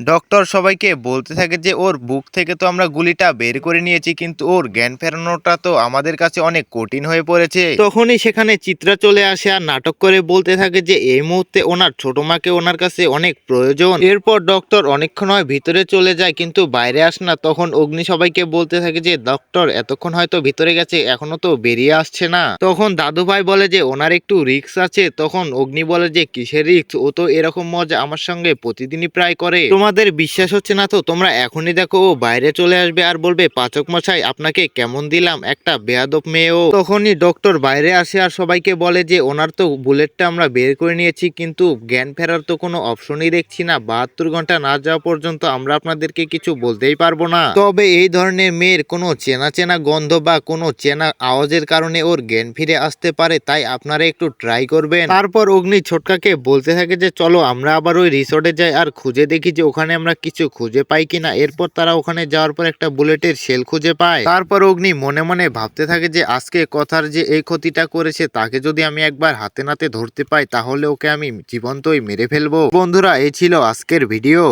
Doctor সবাইকে বলতে থাকে যে ওর বুক থেকে তো আমরা গুলিটা বের করে নিয়েছি, কিন্তু ওর জ্ঞান ফেরানোটা তো আমাদের কাছে অনেক কঠিন হয়ে পড়েছে। তখনই সেখানে চিত্রা চলে আসে আর নাটক করে বলতে থাকে যে এই মুহূর্তে ওনার ছোট মাকে ওনার কাছে অনেক প্রয়োজন। এরপর ডক্টর অনেকক্ষণ হয় ভিতরে চলে যায়, কিন্তু বাইরে আস না। তখন অগ্নি সবাইকে বলতে থাকে যে, ডক্টর, এতক্ষণ হয়তো ভিতরে গেছে, এখনও তো বেরিয়ে আসছে না। তখন দাদু ভাই বলে যে, ওনার একটু রিক্স আছে। তখন অগ্নি বলে যে, কিসের রিক্স ও তো এরকম মজা আমার সঙ্গে প্রতিদিনই প্রায় করে। তোমাদের বিশ্বাস হচ্ছে না তো? তোমরা এখনই দেখো, ও বাইরে চলে আসবে আর বলবে, পাচক মশাই, আপনাকে কেমন দিলাম? একটা বেয়াদব মেয়েও। তখনই ডক্টর বাইরে আসে আর সবাইকে বলে যে, ওনার তো বুলেটটা আমরা বের করে নিয়েছি, কিন্তু জ্ঞান ফেরার তো কোনো অপশনই দেখছি না। বাহাত্তর ঘণ্টা না যাওয়া পর্যন্ত আমরা আপনাদেরকে কিছু বলতেই পারব না। তবে এই ধরনের মেয়ের কোনো চেনা চেনা গন্ধ বা কোনো চেনা আওয়াজের কারণে ওর জ্ঞান ফিরে আসতে পারে, তাই আপনারা একটু ট্রাই করবেন। তারপর অগ্নি ছোটকাকে বলতে থাকে যে, চলো, আমরা আবার ওই রিসোর্টে যাই আর খুঁজে দেখি যে ওখানে আমরা কিছু খুঁজে পাই কিনা। এরপর তারা ওখানে যাওয়ার পর একটা বুলেটের সেল খুঁজে পায়। তারপর অগ্নি মনে মনে ভাবতে থাকে যে, আজকে কথার যে এই ক্ষতিটা করেছে, তাকে যদি আমি একবার হাতে নাতে ধরতে পাই, তাহলে ওকে আমি জীবন্তই মেরে ফেলব। বন্ধুরা এই ছিল আজকের ভিডিও।